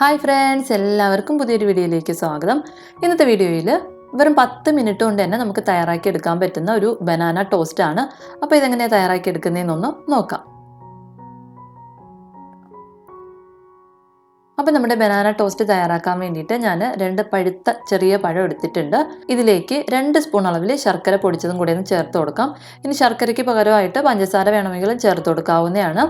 Hi friends എല്ലാവർക്കും പുതിയൊരു വീഡിയോയിലേക്ക് സ്വാഗതം. ഇന്നത്തെ വീഡിയോയിൽ വെറും പത്ത് മിനിറ്റ് കൊണ്ട് തന്നെ നമുക്ക് തയ്യാറാക്കി എടുക്കാൻ പറ്റുന്ന ഒരു ബനാന ടോസ്റ്റ് ആണ്. അപ്പോൾ ഇതെങ്ങനെയാണ് തയ്യാറാക്കി എടുക്കുന്നതെന്നൊന്ന് നോക്കാം. അപ്പോൾ നമ്മുടെ ബനാന ടോസ്റ്റ് തയ്യാറാക്കാൻ വേണ്ടിയിട്ട് ഞാൻ രണ്ട് പഴുത്ത ചെറിയ പഴം എടുത്തിട്ടുണ്ട്. ഇതിലേക്ക് രണ്ട് സ്പൂൺ അളവിൽ ശർക്കര പൊടിച്ചതും കൂടെ ഒന്ന് ചേർത്ത് കൊടുക്കാം. ഇനി ശർക്കരയ്ക്ക് പകരമായിട്ട് പഞ്ചസാര വേണമെങ്കിലും ചേർത്ത് കൊടുക്കാവുന്നതാണ്.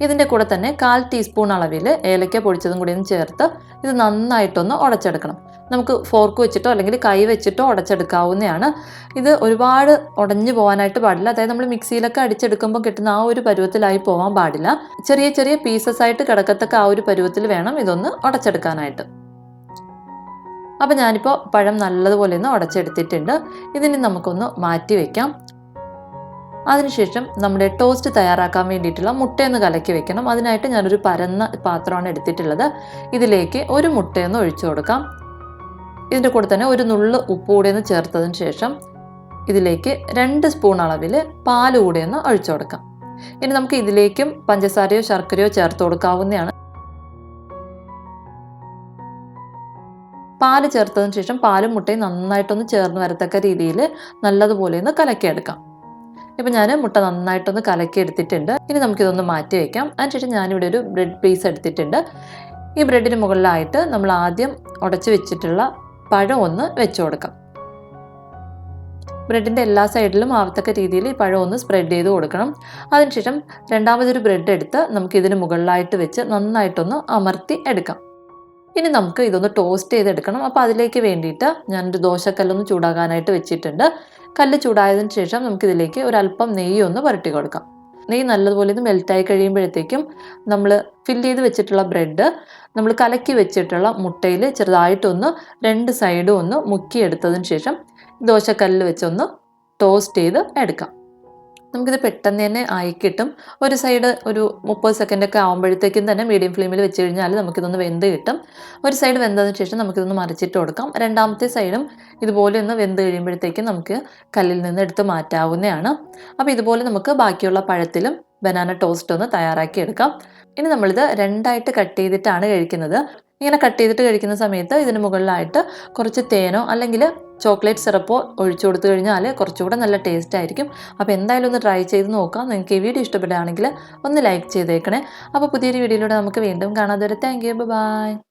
ഇതിന്റെ കൂടെ തന്നെ കാൽ ടീസ്പൂൺ അളവിൽ ഏലക്ക പൊടിച്ചതും കൂടി ഒന്ന് ചേർത്ത് ഇത് നന്നായിട്ടൊന്ന് ഉടച്ചെടുക്കണം. നമുക്ക് ഫോർക്ക് വെച്ചിട്ടോ അല്ലെങ്കിൽ കൈ വെച്ചിട്ടോ ഉടച്ചെടുക്കാവുന്നതാണ്. ഇത് ഒരുപാട് ഉടഞ്ഞു പോകാനായിട്ട് പാടില്ല. അതായത് നമ്മൾ മിക്സിയിലൊക്കെ അടിച്ചെടുക്കുമ്പോൾ കിട്ടുന്ന ആ ഒരു പരുവത്തിലായി പോകാൻ പാടില്ല. ചെറിയ ചെറിയ പീസസ് ആയിട്ട് കിടക്കത്തക്ക ആ ഒരു പരുവത്തിൽ വേണം ഇതൊന്ന് ഉടച്ചെടുക്കാനായിട്ട്. അപ്പം ഞാനിപ്പോൾ പഴം നല്ലതുപോലെ ഒന്ന് ഉടച്ചെടുത്തിട്ടുണ്ട്. ഇതിന് നമുക്കൊന്ന് മാറ്റി വയ്ക്കാം അതിനുശേഷം നമ്മുടെ ടോസ്റ്റ് തയ്യാറാക്കാൻ വേണ്ടിയിട്ടുള്ള മുട്ടയൊന്ന് കലക്കി വെക്കണം. അതിനായിട്ട് ഞാനൊരു പരന്ന പാത്രമാണ് എടുത്തിട്ടുള്ളത്. ഇതിലേക്ക് ഒരു മുട്ടയൊന്ന് ഒഴിച്ചു കൊടുക്കാം. ഇതിന്റെ കൂടെ തന്നെ ഒരു നുള്ള് ഉപ്പ് കൂടി ഒന്ന് ചേർത്തതിന് ശേഷം ഇതിലേക്ക് രണ്ട് സ്പൂൺ അളവിൽ പാൽ കൂടി ഒന്ന് ഒഴിച്ചു കൊടുക്കാം. ഇനി നമുക്ക് ഇതിലേക്കും പഞ്ചസാരയോ ശർക്കരയോ ചേർത്ത് കൊടുക്കാവുന്നതാണ്. പാൽ ചേർത്തതിന് ശേഷം പാലും മുട്ടയും നന്നായിട്ടൊന്ന് ചേർന്ന് വരത്തക്ക രീതിയിൽ നല്ലതുപോലെ ഒന്ന് കലക്കിയെടുക്കാം. ഇപ്പം ഞാൻ മുട്ട നന്നായിട്ടൊന്ന് കലക്കി എടുത്തിട്ടുണ്ട് ഇനി നമുക്കിതൊന്ന് മാറ്റി വയ്ക്കാം അതിനുശേഷം ഞാനിവിടെ ഒരു ബ്രെഡ് പീസ് എടുത്തിട്ടുണ്ട്. ഈ ബ്രെഡിന് മുകളിലായിട്ട് നമ്മൾ ആദ്യം ഉടച്ച് വെച്ചിട്ടുള്ള പഴം ഒന്ന് വെച്ചു കൊടുക്കാം. ബ്രെഡിന്റെ എല്ലാ സൈഡിലും ആവത്തക്ക രീതിയിൽ ഈ പഴം ഒന്ന് സ്പ്രെഡ് ചെയ്ത് കൊടുക്കണം. അതിനുശേഷം രണ്ടാമതൊരു ബ്രെഡ് എടുത്ത് നമുക്ക് ഇതിന് മുകളിലായിട്ട് വെച്ച് നന്നായിട്ടൊന്ന് അമർത്തി എടുക്കാം. ഇനി നമുക്ക് ഇതൊന്ന് ടോസ്റ്റ് ചെയ്തെടുക്കണം. അപ്പോൾ അതിലേക്ക് വേണ്ടിയിട്ട് ഞാനൊരു ദോശക്കല്ലൊന്ന് ചൂടാകാനായിട്ട് വെച്ചിട്ടുണ്ട്. കല്ല് ചൂടായതിന് ശേഷം നമുക്ക് നമുക്കിതിലേക്ക് ഒരല്പം നെയ്യ് ഒന്ന് പുരട്ടി കൊടുക്കാം. നെയ്യ് നല്ലതുപോലെ ഇത് മെൽറ്റായി കഴിയുമ്പോഴത്തേക്കും നമ്മൾ ഫില്ല് ചെയ്ത് വെച്ചിട്ടുള്ള ബ്രെഡ് നമ്മൾ കലക്കി വെച്ചിട്ടുള്ള മുട്ടയിൽ ചെറുതായിട്ടൊന്ന് രണ്ട് സൈഡും ഒന്ന് മുക്കിയെടുത്തതിന് ശേഷം ദോശക്കല്ലിൽ വെച്ചൊന്ന് ടോസ്റ്റ് ചെയ്ത് എടുക്കാം. നമുക്കിത് പെട്ടെന്ന് തന്നെ ആയി കിട്ടും. ഒരു സൈഡ് ഒരു മുപ്പത് സെക്കൻഡൊക്കെ ആകുമ്പോഴത്തേക്കും തന്നെ മീഡിയം ഫ്ലെയിമിൽ വെച്ച് കഴിഞ്ഞാൽ നമുക്കിതൊന്ന് വെന്ത് കിട്ടും. ഒരു സൈഡ് വെന്തതിന് ശേഷം നമുക്കിതൊന്ന് മറിച്ചിട്ട് കൊടുക്കാം. രണ്ടാമത്തെ സൈഡും ഇതുപോലെ ഒന്ന് വെന്ത് കഴിയുമ്പോഴത്തേക്കും നമുക്ക് കല്ലിൽ നിന്ന് എടുത്ത് മാറ്റാവുന്നതാണ്. അപ്പോൾ ഇതുപോലെ നമുക്ക് ബാക്കിയുള്ള പഴത്തിലും ബനാന ടോസ്റ്റ് ഒന്ന് തയ്യാറാക്കി എടുക്കാം. ഇനി നമ്മളിത് രണ്ടായിട്ട് കട്ട് ചെയ്തിട്ടാണ് കഴിക്കുന്നത്. ഇങ്ങനെ കട്ട് ചെയ്തിട്ട് കഴിക്കുന്ന സമയത്ത് ഇതിന് മുകളിലായിട്ട് കുറച്ച് തേനോ അല്ലെങ്കിൽ ചോക്ലേറ്റ് സിറപ്പോ ഒഴിച്ചു കൊടുത്തു കഴിഞ്ഞാൽ കുറച്ചുകൂടെ നല്ല ടേസ്റ്റ് ആയിരിക്കും. അപ്പോൾ എന്തായാലും ഒന്ന് ട്രൈ ചെയ്ത് നോക്കാം. നിങ്ങൾക്ക് ഈ വീഡിയോ ഇഷ്ടപ്പെടുകയാണെങ്കിൽ ഒന്ന് ലൈക്ക് ചെയ്തേക്കണേ. അപ്പോൾ പുതിയൊരു വീഡിയോയിലൂടെ നമുക്ക് വീണ്ടും കാണാതെ വരെ താങ്ക് യു ബൈ